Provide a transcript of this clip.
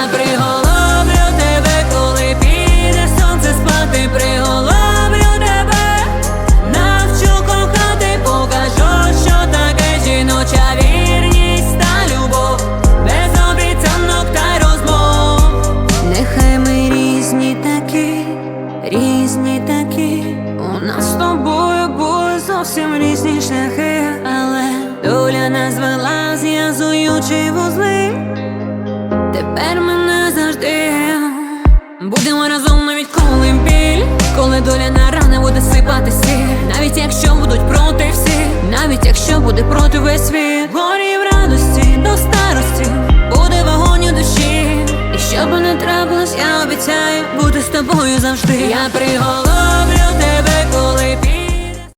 Я тебе, коли піде сонце спати, приголомлю тебе, навчу кохати, покажу, що таке жіноча вірність та любов, без обіцянок та розмов. Нехай ми різні такі, різні такі. У нас з тобою були зовсім різні шляхи, але доля нас вела зв'язуючи вузли. Будемо разом навіть коли біль Коли доля на рани буде сипати сіль Навіть якщо будуть проти всі Навіть якщо буде проти весь світ. Горі в радості до старості Буде вогонь у душі. І що би не трапилось, я обіцяю Бути з тобою завжди. Я приголомлю